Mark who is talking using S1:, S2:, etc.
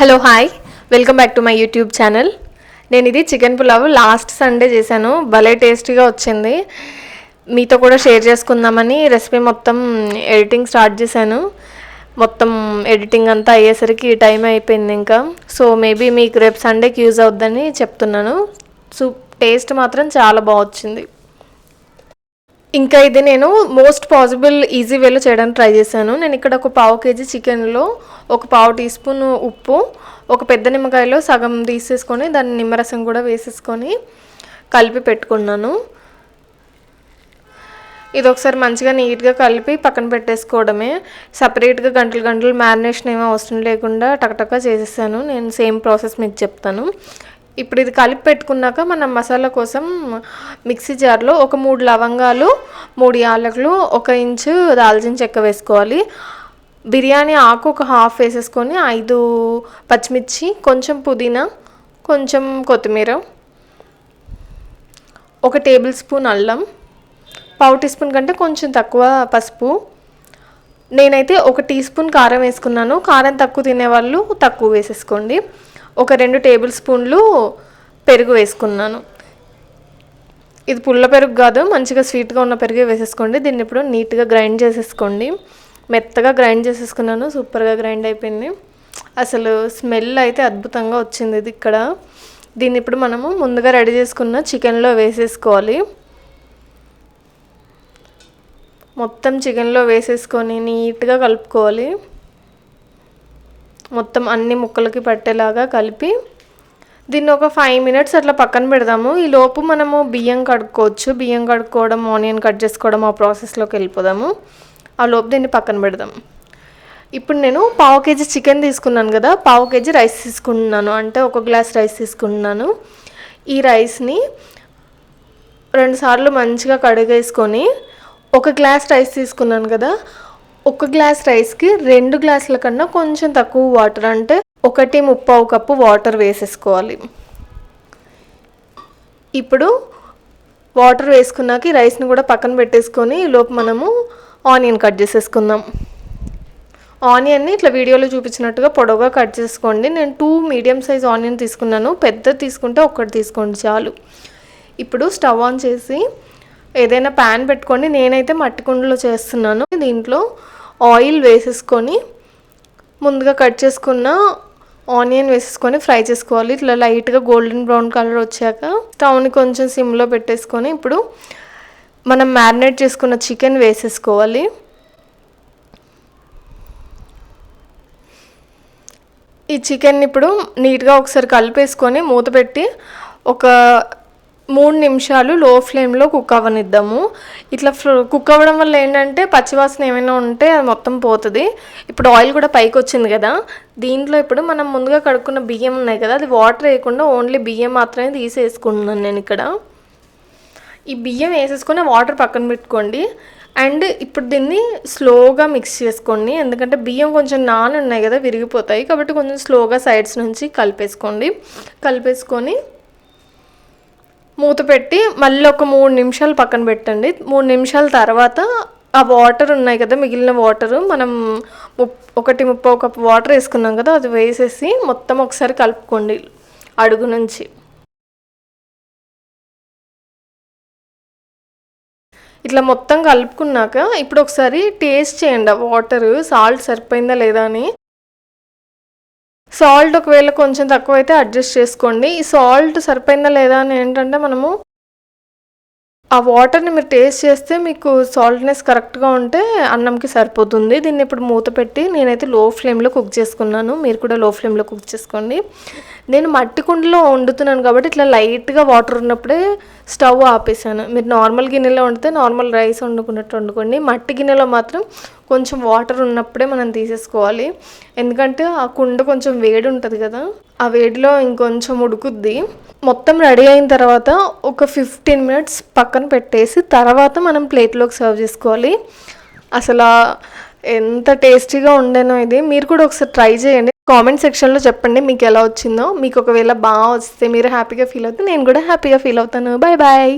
S1: Hello hi. Welcome back to my YouTube channel. నేను ఇది chicken pulao last Sunday చేశాను. భలే టేస్టీగా వచ్చింది. మీతో కూడా షేర్ చేసుకుందామని రెసిపీ మొత్తం ఎడిటింగ్ స్టార్ట్ చేశాను. మొత్తం ఎడిటింగ్ అంతా అయ్యేసరికి టైం అయిపోయింది ఇంకా. సో మేబీ మీకు రేపు సండేకి యూజ్ అవుద్దని చెప్తున్నాను. సో టేస్ట్ మాత్రం చాలా బాగా వచ్చింది. ఇంకా ఇది నేను మోస్ట్ పాసిబుల్ ఈజీ వేలో చేయడానికి ట్రై చేశాను. నేను ఇక్కడ ఒక పావు కేజీ చికెన్లో ఒక పావు టీ స్పూన్ ఉప్పు ఒక పెద్ద నిమ్మకాయలో సగం తీసేసుకొని దాన్ని నిమ్మరసం కూడా వేసేసుకొని కలిపి పెట్టుకున్నాను. ఇది ఒకసారి మంచిగా నీట్గా కలిపి పక్కన పెట్టేసుకోవడమే. సపరేట్గా గంటలు గంటలు మ్యారినేషన్ ఏమీ అవసరం లేకుండా టకటకా చేసేసాను. నేను సేమ్ ప్రాసెస్ మీకు చెప్తాను. ఇప్పుడు ఇది కలిపి పెట్టుకున్నాక మనం మసాలా కోసం మిక్సీ జార్లో ఒక మూడు లవంగాలు మూడు యాలకులు ఒక ఇంచు దాల్చిన చెక్క వేసుకోవాలి. బిర్యానీ ఆకు ఒక హాఫ్ వేసేసుకొని ఐదు పచ్చిమిర్చి కొంచెం పుదీనా కొంచెం కొత్తిమీర ఒక టేబుల్ స్పూన్ అల్లం పావు టీ స్పూన్ కంటే కొంచెం తక్కువ పసుపు. నేనైతే ఒక టీ స్పూన్ కారం వేసుకున్నాను. కారం తక్కువ తినేవాళ్ళు తక్కువ వేసేసుకోండి. ఒక రెండు టేబుల్ స్పూన్లు పెరుగు వేసుకున్నాను. ఇది పుల్ల పెరుగు కాదు మంచిగా స్వీట్గా ఉన్న పెరుగు వేసేసుకోండి. దీన్ని ఇప్పుడు నీట్గా గ్రైండ్ చేసేసుకోండి. మెత్తగా గ్రైండ్ చేసేసుకున్నాను సూపర్గా గ్రైండ్ అయిపోయింది. అసలు స్మెల్ అయితే అద్భుతంగా వచ్చింది ఇది ఇక్కడ. దీన్ని ఇప్పుడు మనము ముందుగా రెడీ చేసుకున్న చికెన్లో వేసేసుకోవాలి. మొత్తం చికెన్లో వేసేసుకొని నీట్గా కలుపుకోవాలి. మొత్తం అన్ని ముక్కలకి పట్టేలాగా కలిపి దీన్ని ఒక ఫైవ్ మినిట్స్ అట్లా పక్కన పెడదాము. ఈ లోపు మనము బియ్యం కడుక్కోవచ్చు. బియ్యం కడుక్కోవడం ఆనియన్ కట్ చేసుకోవడం ఆ ప్రాసెస్లోకి వెళ్ళిపోదాము. ఆ లోపు దీన్ని పక్కన పెడదాం ఇప్పుడు నేను పావు కేజీ చికెన్ తీసుకున్నాను కదా పావు కేజీ రైస్ తీసుకుంటున్నాను అంటే ఒక గ్లాస్ రైస్ తీసుకుంటున్నాను ఈ రైస్ని రెండుసార్లు మంచిగా కడిగేసుకొని ఒక గ్లాస్ రైస్ తీసుకున్నాను కదా ఒక గ్లాస్ రైస్కి రెండు గ్లాసుల కన్నా కొంచెం తక్కువ వాటర్ అంటే ఒకటి ముప్పావు కప్పు వాటర్ వేసేసుకోవాలి. ఇప్పుడు వాటర్ వేసుకున్నాక రైస్ని కూడా పక్కన పెట్టేసుకొని లోపు మనము ఆనియన్ కట్ చేసేసుకుందాం. ఆనియన్ని ఇట్లా వీడియోలో చూపించినట్టుగా పొడవుగా కట్ చేసుకోండి. నేను టూ మీడియం సైజ్ ఆనియన్ తీసుకున్నాను. పెద్ద తీసుకుంటే ఒక్కటి తీసుకోండి చాలు. ఇప్పుడు స్టవ్ ఆన్ చేసి ఏదైనా ప్యాన్ పెట్టుకోండి నేనైతే మట్టి కుండలో చేస్తున్నాను. దీంట్లో ఆయిల్ వేసేసుకొని ముందుగా కట్ చేసుకున్న ఆనియన్ వేసేసుకొని ఫ్రై చేసుకోవాలి. ఇట్లా లైట్గా గోల్డెన్ బ్రౌన్ కలర్ వచ్చాక స్టవ్ని కొంచెం సిమ్లో పెట్టేసుకొని ఇప్పుడు మనం మ్యారినేట్ చేసుకున్న చికెన్ వేసేసుకోవాలి. ఈ చికెన్ ఇప్పుడు నీట్గా ఒకసారి కలిపేసుకొని మూత పెట్టి ఒక మూడు నిమిషాలు లో ఫ్లేమ్లో కుక్ అవ్వనిద్దాము. ఇట్లా కుక్ అవ్వడం వల్ల ఏంటంటే పచ్చివాసన ఏమైనా ఉంటే అది మొత్తం పోతుంది. ఇప్పుడు ఆయిల్ కూడా పైకి వచ్చింది కదా దీంట్లో ఇప్పుడు మనం ముందుగా కడుక్కున్న బియ్యం ఉన్నాయి కదా అది వాటర్ వేయకుండా ఓన్లీ బియ్యం మాత్రమే తీసేసుకుంటున్నాను నేను ఇక్కడ. ఈ బియ్యం వేసేసుకొని వాటర్ పక్కన పెట్టుకోండి. అండ్ ఇప్పుడు దీన్ని స్లోగా మిక్స్ చేసుకోండి. ఎందుకంటే బియ్యం కొంచెం నాన్ ఉన్నాయి కదా విరిగిపోతాయి. కాబట్టి కొంచెం స్లోగా సైడ్స్ నుంచి కలిపేసుకోండి. కలిపేసుకొని మూత పెట్టి మళ్ళీ ఒక మూడు నిమిషాలు పక్కన పెట్టండి. మూడు నిమిషాల తర్వాత ఆ వాటర్ ఉన్నాయి కదా మిగిలిన వాటర్ మనం ముప్ ఒకటి ముప్పై కప్పు వాటర్ వేసుకున్నాం కదా అది వేసేసి మొత్తం ఒకసారి కలుపుకోండి అడుగు నుంచి. ఇట్లా మొత్తం కలుపుకున్నాక ఇప్పుడు ఒకసారి టేస్ట్ చేయండి. ఆ వాటర్ సాల్ట్ సరిపోయిందా లేదా అని. సాల్ట్ ఒకవేళ కొంచెం తక్కువ అయితే అడ్జస్ట్ చేసుకోండి. ఈ సాల్ట్ సరిపోయిందా లేదా అని ఏంటంటే మనము ఆ వాటర్ని మీరు టేస్ట్ చేస్తే మీకు సాల్ట్నెస్ కరెక్ట్గా ఉంటే అన్నంకి సరిపోతుంది. దీన్ని ఇప్పుడు మూత పెట్టి నేనైతే లో ఫ్లేమ్లో కుక్ చేసుకున్నాను. మీరు కూడా లో ఫ్లేమ్లో కుక్ చేసుకోండి. నేను మట్టి కుండలో వండుతున్నాను కాబట్టి ఇట్లా లైట్గా వాటర్ ఉన్నప్పుడే స్టవ్ ఆపేసాను. మీరు నార్మల్ గిన్నెలో వండితే నార్మల్ రైస్ వండుకున్నట్టు వండుకోండి. మట్టి గిన్నెలో మాత్రం కొంచెం వాటర్ ఉన్నప్పుడే మనం తీసేసుకోవాలి. ఎందుకంటే ఆ కుండ కొంచెం వేడి ఉంటుంది కదా ఆ వేడిలో ఇంకొంచెం ఉడుకుద్ది. మొత్తం రెడీ అయిన తర్వాత ఒక ఫిఫ్టీన్ మినిట్స్ పక్కన పెట్టేసి తర్వాత మనం ప్లేట్లోకి సర్వ్ చేసుకోవాలి. అసలు ఎంత టేస్టీగా ఉండేనో ఇది. మీరు కూడా ఒకసారి ట్రై చేయండి. కామెంట్ సెక్షన్లో చెప్పండి మీకు ఎలా వచ్చిందో. మీకు ఒకవేళ బాగా వస్తే మీరు హ్యాపీగా ఫీల్ అవుతే నేను కూడా హ్యాపీగా ఫీల్ అవుతాను. Bye bye